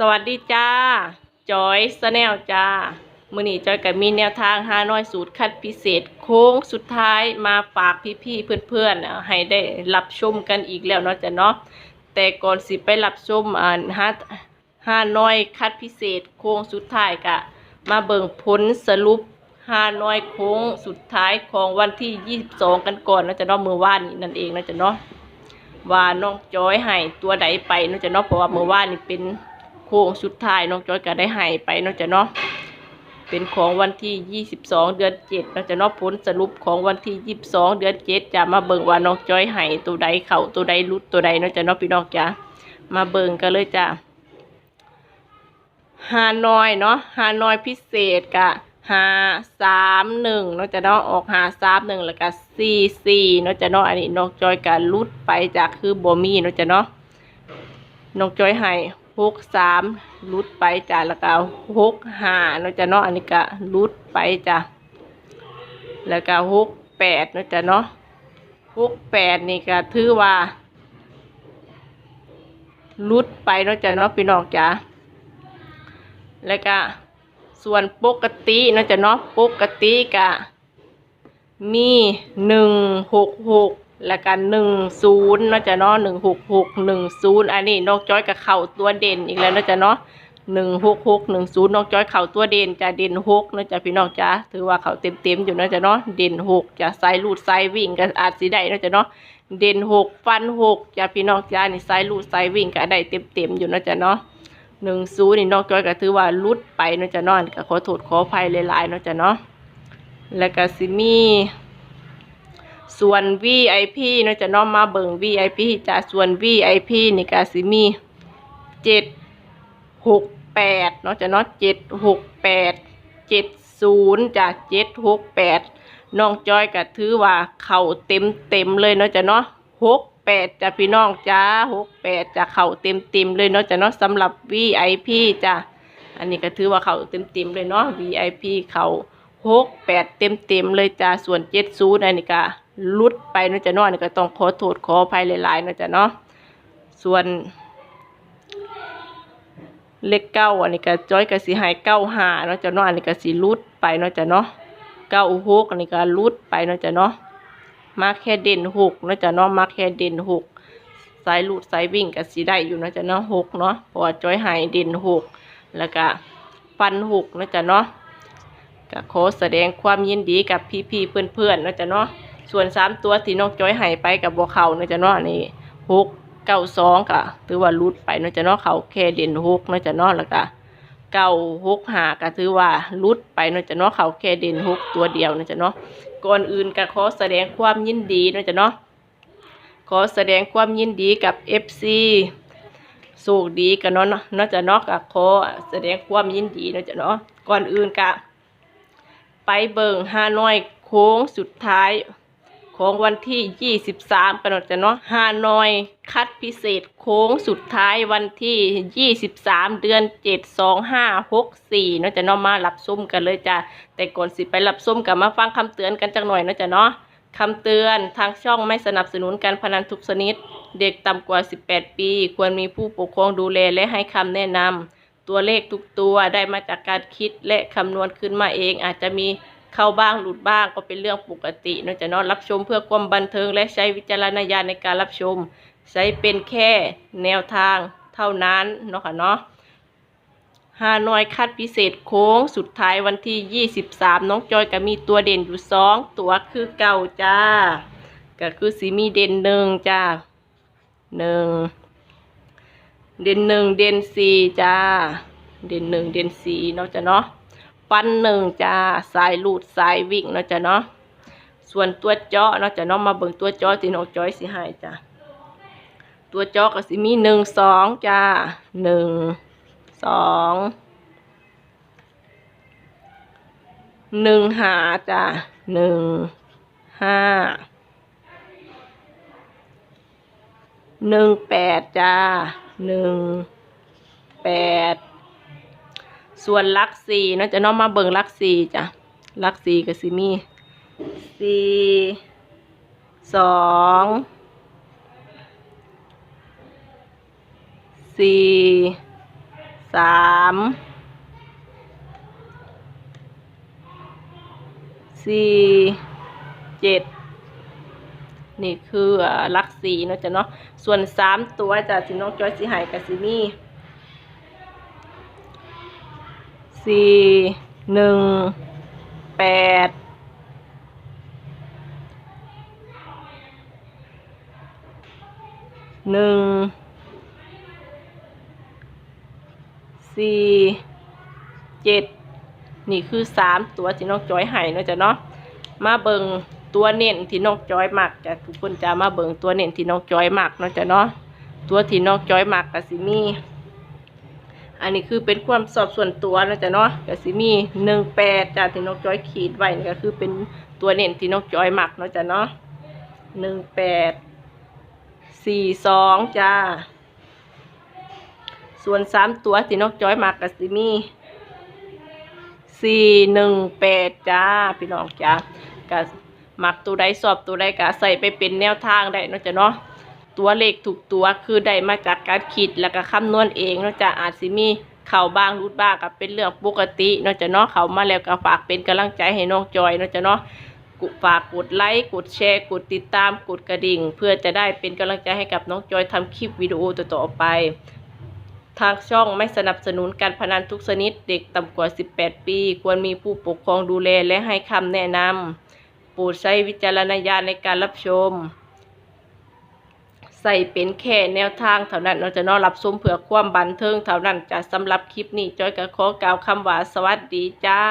สวัสดีจ้า จอยสแนลจ้า มือนี้จอยกับมีแนวทางหาน้อยสูตรคัดพิเศษ โค้งสุดท้ายมาฝากพี่ๆเพื่อนๆอะให้ได้รับชมกันอีกแล้วเนาะจ้ะเนาะแต่ก่อนสิไปรับชมอ่าหาหาน้อยคัดพิเศษ โค้งสุดท้ายกะ มาเบิ่งผลสรุปหาน้อยโค้งสุดท้ายของวันที่ 22 กันก่อนเนาะจ้ะเนาะมือว่านนี้นั่นเองเนาะจ้ะเนาะว่าน้องจอยให้ตัวใดไปเนาะจ้ะเนาะเพราะว่าเมื่อวานนี่เป็น โค้งสุดท้ายน้องจอยก็ได้ให้ไปเนาะจ้ะเนาะเป็นของวันที่ 22 เดือน7เนาะจ้ะเนาะผลสรุปของวันที่ 22 เดือน7จะมาเบิ่งว่าน้องจอยให้ตัวใดเข้าตัวใดลุดตัวใดเนาะจ้ะเนาะพี่น้องจ้ะมาเบิ่งกันเลยจ้ะฮานอยเนาะฮานอยพิเศษกะหาสามหนึ่งนาะจ้ะเนาะออกหาสามหนึ่งแล้วก็สี่สี่นาะจ้ะเนาะอันนี้น้องจอยกะลุดไปจากคือบ่มีเนาะจ้ะเนาะน้องจอยให้ หกสามลุดไปจ้ะแล้วก็หกห้าเนาะจ้ะเนาะอันนี้ก็ลุดไปจ้ะแล้วก็หกแปดเนาะจ้ะเนาะหกแปดนี่ก็ถือว่าลุดไปเนาะจ้ะเนาะพี่น้องจ้ะแล้วก็ส่วนปกติเนาะจ้ะเนาะปกติกะมีหนึ่งหกหก แล้วก็หนึ่งศูนย์เนาะจ้ะเนาะหนึ่งหกหกหนึ่งศูนย์อันนี้นกจ้อยกับเข่าตัวเด่นอีกแล้วเนาะจ้ะเนาะหนึ่งหกหกหนึ่งศูนย์นกจ้อยเข่าตัวเด่นจะเด่นหกเนาะจ้ะพี่น้องจ้ะถือว่าเข่าเต็มเต็มๆอยู่เนาะจ้ะเนาะเด่นหกจะไซลูดไซวิ่งก็อาจสิได้เนาะจ้ะเนาะเด่นหกฟันหกจ้ะพี่น้องจ้ะนี่ไซลูดไซวิ่งก็ได้เต็มเต็มๆอยู่เนาะจ้ะเนาะหนึ่งซูนย์นี่นกจ้อยก็ถือว่าลุดไปเนาะจะนอนก็ขอโทษขออภัยหลายๆเนาะจ้ะเนาะแล้วก็สิมี่ ส่วน VIP เนาะจะเนาะมาเบิ่ง VIP จ้ะส่วน VIP นี่ก็สิมีเจ็ดหกแปดเนาะจะเนาะเจ็ดหกแปดเจ็ดศูนย์จ้ะเจ็ดหกแปดน้องจอยก็ถือว่าเข่าเต็มเต็มเลยเนาะจะเนาะหกแปดจ้ะพี่น้องจ้าหกแปดจะเข่าเต็มเต็มเลยเนาะจะเนาะสำหรับ VIP จ้ะอันนี้ก็ถือว่าเข่าเต็มเต็มเลยเนาะ VIP เข่าหกแปดเต็มเต็มเลยจ้ะส่วนเจ็ดศูนย์อันนี้ก็ ลุดไปเนาะจะเนาะนนี้ก็ต้องขอโทษขออภัยหลายๆเนาะจะเนาะส่วนเลขเก้าอันนี้ก็จ้อยก็สิใหายเก้าหาเนาะจ้ะเนาะอันนี้ก็สิลุดไปเนาะจ้ะเนาะเก้าหกอันนี้ก็ลุดไปเนาะจ้ะเนาะมาแค่เด่นหกเนาะจ้ะเนาะมาแค่เด่นหกสายลุดสายวิ่งก็สิได้อยู่เนาะจ้ะเนาะหกเนาะพราะว่าจ้อยหายเด่นหกแล้วก็ฟันหกเนาะจ้ะเนาะก็ขอแสดงความยินดีกับพี่ๆเพื่อนๆเนาะจ้ะเนาะ ส่วนสามตัวที่น้องจ้อยหายไปกับบัวเขาเนาะจ้ะเนาะอันนี้หกเก้าสองก็ถือว่ารุดไปเนาะจ้ะเนาะเขาแค่เด่นหกเนาะจ้ะเนาะแล้วก็เก้าหกหาก็ถือว่ารุดไปเนาะจ้ะเนาะเขาแค่เด่นหกตัวเดียวเนาะจ้ะเนาะก่อนอื่นก็ขอแสดงความยินดีเนาะจ้ะเนาะขอแสดงความยินดีกับ FC สูกดีกันเนาะนาะจ้ะเนาะก็ขอแสดงความยินดีนาะจ้ะเนาะก่อนอื่นก็ไปเบิ่งฮานอยโค้งสุดท้าย ของวันที่ 23กันเนาะจ้ะเนาะฮานอย คัดพิเศษโค้งสุดท้ายวันที่ 23 เดือน 7 2564เนาะจะเนาะมารับส้มกันเลยจ้ะแต่ก่อนสิไปรับส้มกับมาฟังคำเตือนกันจักหน่อยเนาะจะเนาะคำเตือนทางช่องไม่สนับสนุนการพนันทุกชนิด เด็กต่ำกว่า 18 ปี ควรมีผู้ปกครองดูแลและให้คำแนะนำตัวเลขทุกตัวได้มาจากการคิดและคำนวณขึ้นมาเองอาจจะมี เข้าบ้างหลุดบ้างก็เป็นเรื่องปกตินาะจะเนาะรับชมเพื่อความบันเทิงและใช้วิจารณญาณในการรับชม ใช้เป็นแค่แนวทางเท่านั้นเนาะค่ะเนาะฮานอยคัดพิเศษโค้งสุดท้ายวันที่ 23 น้องจอยก็มีตัวเด่นอยู่สองตัวคือเก่าจ้า ก็คือสีมีเด่นหนึ่งจ้าหนึ่งเด่นหนึ่งเด่นสี่จ้า เด่นหนึ่งเด่นสี่เนาะจ้ะเนาะ ฟันหนึ่งจ้าสายลูดสายวิ่งเนาะจ้ะเนาะส่วนตัวเจาะเนาะจ้ะเนาะมาเบิ่งตัวเจาะที่น้องจอยสิให้จ้ะตัวเจาะก็สิมีหนึ่งสองจ้าหนึ่งสองหนึ่งหาจ้าหนึ่งห้าหนึ่งแปดจ้าหนึ่งแปด ส่วนลักสี่นาะจะน้องมาเบิ่งลักสี่จ้ะลักสี่กับสิมีสี่สองสี่สามสี่เจ็ดนี่คือลักสีเนาะจ้ะเนาะส่วนสามตัวจ้ะทีน้องจอยสิใหายกับสิมี สี่หนึ่งแปดหนึ่งสี่เจ็ดนี่คือสามตัวที่น้องจอยให้เนาะจ้ะเนาะมาเบิงตัวเน้นที่น้องจอยมักจ้ะทุกคนจะมาเบิงตัวเน้นที่น้องจอยมักเนาะจ้ะเนาะตัวที่น้องจอยมักกับสิมี อันนี้คือเป็นความสอบส่วนตัวนะจ้ะเนาะกับสิมีหนึ่งแปดจ้ะที่น้องจอยขีดไว้นี่ก็คือเป็นตัวเน้นที่น้องจอยหมักเนาะจ้ะเนาะหนึ่งแปดสี่สองจ้า ส่วนสามตัวที่นกจ้อยหมากกับสิมีสี่หนึ่งแปดจ้า พี่น้องจ้ากับมักตัวใดสอบตัวใดก็ใส่ไปเป็นแนวทางได้เนาะจ้ะเนาะ ตัวเลขถูกตัวคือได้มาจากการคิดแล้วก็คำนวณเองเนาะจ้ะอาจสิมีเข่าบ้างรุดบ้างก็เป็นเรื่องปกติเนาะจ้ะเนาะเขามาแล้วก็ฝากเป็นกำลังใจให้น้องจอยเนาะจ้ะเนาะฝากกดไลค์กดแชร์ กดติดตามกดกระดิ่ง เพื่อจะได้เป็นกำลังใจให้กับน้องจอยทำคลิปวิดีโอต่อๆไป ทางช่องไม่สนับสนุนการพนันทุกชนิดเด็กต่ำกว่า 18 ปี ควรมีผู้ปกครองดูแลและให้คำแนะนำโปรดใช้วิจารณญาณในการรับชม ใส่เป็นแค่แนวทางเท่านั้นเราจะนอรับซุ้มเผื่อความบันเทิงเท่านั้นจะสำหรับคลิปนี้จอยก็ขอกล่าวคำว่าสวัสดีจ้า